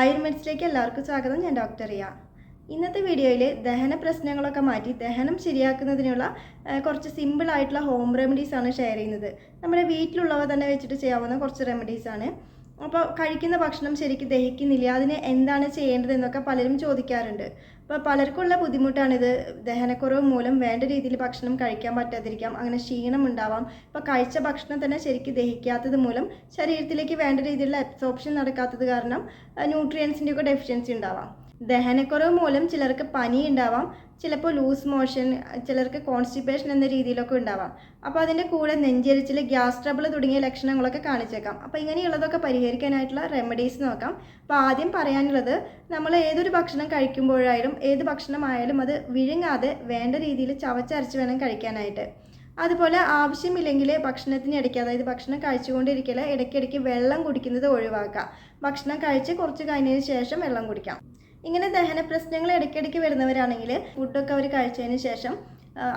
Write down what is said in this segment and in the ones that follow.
ആയുർമെഡ്സിലേക്ക് എല്ലാവർക്കും സ്വാഗതം. ഞാൻ ഡോക്ടർ റിയ. ഇന്നത്തെ വീഡിയോയിൽ ദഹന പ്രശ്നങ്ങളൊക്കെ മാറ്റി ദഹനം ശരിയാക്കുന്നതിനുള്ള കുറച്ച് സിമ്പിൾ ആയിട്ടുള്ള ഹോം റെമഡീസ് ആണ് ഷെയർ ചെയ്യുന്നത്. നമ്മുടെ വീട്ടിലുള്ളവ തന്നെ വെച്ചിട്ട് ചെയ്യാവുന്ന കുറച്ച് റെമഡീസ് ആണ്. അപ്പോൾ കഴിക്കുന്ന ഭക്ഷണം ശരിക്കും ദഹിക്കുന്നില്ല. അതിന് എന്താണ് ചെയ്യേണ്ടതെന്നൊക്കെ പലരും ചോദിക്കാറുണ്ട്. അപ്പോൾ പലർക്കുള്ള ബുദ്ധിമുട്ടാണിത്. ദഹനക്കുറവ് മൂലം വേണ്ട രീതിയിൽ ഭക്ഷണം കഴിക്കാൻ പറ്റാതിരിക്കാം. അങ്ങനെ ക്ഷീണം ഉണ്ടാവാം. ഇപ്പോൾ കഴിച്ച ഭക്ഷണം തന്നെ ശരിക്കും ദഹിക്കാത്തത് മൂലം ശരീരത്തിലേക്ക് വേണ്ട രീതിയിലുള്ള അബ്സോർപ്ഷൻ നടക്കാത്തത് കാരണം ന്യൂട്രിയൻസിന്റെയൊക്കെ ഡെഫിഷ്യൻസി ഉണ്ടാവാം. ദഹനക്കുറവ് മൂലം ചിലർക്ക് പനി ഉണ്ടാവാം ചിലപ്പോൾ ലൂസ് മോഷൻ ചിലർക്ക് കോൺസ്റ്റിപ്പേഷൻ എന്ന രീതിയിലൊക്കെ ഉണ്ടാവാം. അപ്പോൾ അതിന്റെ കൂടെ നെഞ്ചരിച്ചിൽ ഗ്യാസ് ട്രബിൾ തുടങ്ങിയ ലക്ഷണങ്ങളൊക്കെ കാണിച്ചേക്കാം. അപ്പോൾ ഇങ്ങനെയുള്ളതൊക്കെ പരിഹരിക്കാനായിട്ടുള്ള റെമഡീസ് നോക്കാം. അപ്പോൾ ആദ്യം പറയാനുള്ളത് നമ്മൾ ഏതൊരു ഭക്ഷണം കഴിക്കുമ്പോഴായാലും ഏത് ഭക്ഷണമായാലും അത് വിഴുങ്ങാതെ വേണ്ട രീതിയിൽ ചവച്ചരച്ച് വേണം കഴിക്കാനായിട്ട്. അതുപോലെ ആവശ്യമില്ലെങ്കിൽ ഭക്ഷണത്തിന് ഇടയ്ക്ക് അതായത് ഭക്ഷണം കഴിച്ചുകൊണ്ടിരിക്കൽ ഇടയ്ക്കിടയ്ക്ക് വെള്ളം കുടിക്കുന്നത് ഒഴിവാക്കുക. ഭക്ഷണം കഴിച്ച് കുറച്ച് കഴിഞ്ഞതിന് ശേഷം വെള്ളം കുടിക്കാം. ഇങ്ങനെ ദഹന പ്രശ്നങ്ങൾ ഇടയ്ക്കിടയ്ക്ക് വരുന്നവരാണെങ്കിൽ ഫുഡൊക്കെ അവർ കഴിച്ചതിന് ശേഷം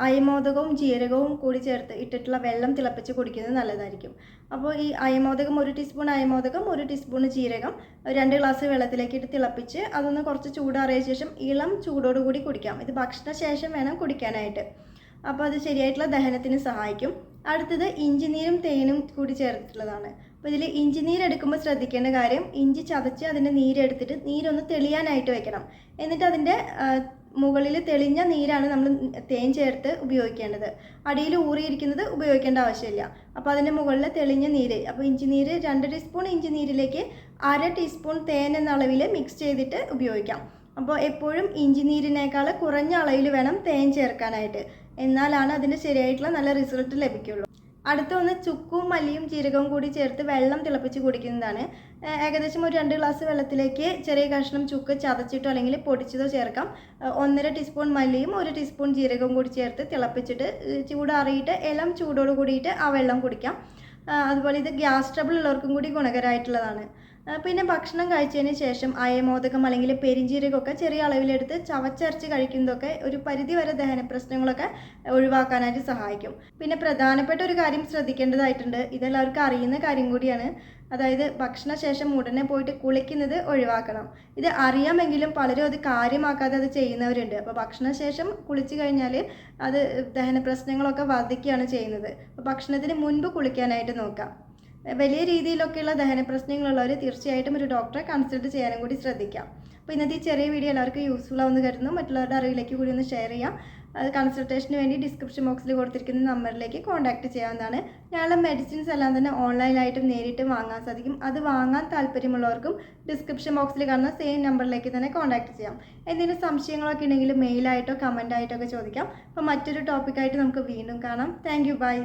അയമോദകവും ജീരകവും കൂടി ചേർത്ത് ഇട്ടിട്ടുള്ള വെള്ളം തിളപ്പിച്ച് കുടിക്കുന്നത് നല്ലതായിരിക്കും. അപ്പോൾ ഈ അയമോദകം ഒരു ടീസ്പൂൺ അയമോദകം ഒരു ടീസ്പൂൺ ജീരകം രണ്ട് ഗ്ലാസ് വെള്ളത്തിലേക്ക് ഇട്ട് തിളപ്പിച്ച് അതൊന്ന് കുറച്ച് ചൂടാറിയ ശേഷം ഇളം ചൂടോടുകൂടി കുടിക്കാം. ഇത് ഭക്ഷണ ശേഷം വേണം കുടിക്കാനായിട്ട്. അപ്പോൾ അത് ശരിയായിട്ടുള്ള ദഹനത്തിന് സഹായിക്കും. അടുത്തത് ഇഞ്ചിനീരും തേനും കൂടി ചേർത്തിട്ടുള്ളതാണ്. അപ്പോൾ ഇതിൽ ഇഞ്ചി നീരെടുക്കുമ്പോൾ ശ്രദ്ധിക്കേണ്ട കാര്യം ഇഞ്ചി ചതച്ച് അതിന്റെ നീരെടുത്തിട്ട് നീരൊന്ന് തെളിയാനായിട്ട് വെക്കണം. എന്നിട്ട് അതിന്റെ മുകളിൽ തെളിഞ്ഞ നീരാണ് നമ്മൾ തേൻ ചേർത്ത് ഉപയോഗിക്കേണ്ടത്. അടിയിൽ ഊറിയിരിക്കുന്നത് ഉപയോഗിക്കേണ്ട ആവശ്യമില്ല. അപ്പോൾ അതിന്റെ മുകളിൽ തെളിഞ്ഞ നീര് അപ്പോൾ ഇഞ്ചി നീര് രണ്ട് ടീസ്പൂൺ ഇഞ്ചി നീരിലേക്ക് അര ടീസ്പൂൺ തേൻ എന്ന അളവിൽ മിക്സ് ചെയ്തിട്ട് ഉപയോഗിക്കാം. അപ്പോൾ എപ്പോഴും ഇഞ്ചി നീരിനേക്കാൾ കുറഞ്ഞ അളവിൽ വേണം തേൻ ചേർക്കാനായിട്ട്. എന്നാലാണ് അതിന്റെ ശരിയായിട്ടുള്ള നല്ല റിസൾട്ട് ലഭിക്കുള്ളൂ. അടുത്ത ഒന്ന് ചുക്കും മല്ലിയും ജീരകവും കൂടി ചേർത്ത് വെള്ളം തിളപ്പിച്ച് കുടിക്കുന്നതാണ്. ഏകദേശം ഒരു രണ്ട് ഗ്ലാസ് വെള്ളത്തിലേക്ക് ചെറിയ കഷ്ണം ചുക്ക് ചതച്ചിട്ടോ അല്ലെങ്കിൽ പൊടിച്ചതോ ചേർക്കാം. ഒന്നര ടീസ്പൂൺ മല്ലിയും ഒരു ടീസ്പൂൺ ജീരകവും കൂടി ചേർത്ത് തിളപ്പിച്ചിട്ട് ചൂടാറിയിട്ട് ഇളം ചൂടോട് കൂടിയിട്ട് ആ വെള്ളം കുടിക്കാം. അതുപോലെ ഇത് ഗ്യാസ് ട്രബിൾ ഉള്ളവർക്കും കൂടി ഗുണകരമായിട്ടുള്ളതാണ്. പിന്നെ ഭക്ഷണം കഴിച്ചതിന് ശേഷം അയമോദകം അല്ലെങ്കിൽ പെരിഞ്ചീരകമൊക്കെ ചെറിയ അളവിലെടുത്ത് ചവച്ചരച്ച് കഴിക്കുന്നതൊക്കെ ഒരു പരിധിവരെ ദഹന പ്രശ്നങ്ങളൊക്കെ ഒഴിവാക്കാനായിട്ട് സഹായിക്കും. പിന്നെ പ്രധാനപ്പെട്ട ഒരു കാര്യം ശ്രദ്ധിക്കേണ്ടതായിട്ടുണ്ട്. ഇതെല്ലാവർക്കും അറിയുന്ന കാര്യം കൂടിയാണ്. അതായത് ഭക്ഷണശേഷം ഉടനെ പോയിട്ട് കുളിക്കുന്നത് ഒഴിവാക്കണം. ഇത് അറിയാമെങ്കിലും പലരും അത് കാര്യമാക്കാതെ അത് ചെയ്യുന്നവരുണ്ട്. അപ്പോൾ ഭക്ഷണശേഷം കുളിച്ചു കഴിഞ്ഞാൽ അത് ദഹന പ്രശ്നങ്ങളൊക്കെ വർദ്ധിക്കുകയാണ് ചെയ്യുന്നത്. അപ്പോൾ ഭക്ഷണത്തിന് മുൻപ് കുളിക്കാനായിട്ട് നോക്കാം. വലിയ രീതിയിലൊക്കെയുള്ള ദഹന പ്രശ്നങ്ങളുള്ളവർ തീർച്ചയായിട്ടും ഒരു ഡോക്ടറെ കൺസൾട്ട് ചെയ്യാനും കൂടി ശ്രദ്ധിക്കാം. അപ്പോൾ ഇന്നത്തെ ഈ ചെറിയ വീഡിയോ എല്ലാവർക്കും യൂസ്ഫുൾ ആവുമെന്ന് കരുതുന്നു. മറ്റുള്ളവരുടെ അറിവിലേക്ക് കൂടി ഒന്ന് ഷെയർ ചെയ്യാം. അത് കൺസൾട്ടേഷന് വേണ്ടി ഡിസ്ക്രിപ്ഷൻ ബോക്സിൽ കൊടുത്തിരിക്കുന്ന നമ്പറിലേക്ക് കോൺടാക്റ്റ് ചെയ്യാവുന്നതാണ്. ഞങ്ങളുടെ മെഡിസിൻസ് എല്ലാം തന്നെ ഓൺലൈനായിട്ടും നേരിട്ട് വാങ്ങാൻ സാധിക്കും. അത് വാങ്ങാൻ താല്പര്യമുള്ളവർക്കും ഡിസ്ക്രിപ്ഷൻ ബോക്സിൽ കാണുന്ന സെയിം നമ്പറിലേക്ക് തന്നെ കോൺടാക്ട് ചെയ്യാം. എന്തെങ്കിലും സംശയങ്ങളൊക്കെ ഉണ്ടെങ്കിൽ മെയിലായിട്ടോ കമന്റായിട്ടോ ഒക്കെ ചോദിക്കാം. അപ്പോൾ മറ്റൊരു ടോപ്പിക്കായിട്ട് നമുക്ക് വീണ്ടും കാണാം. Thank you by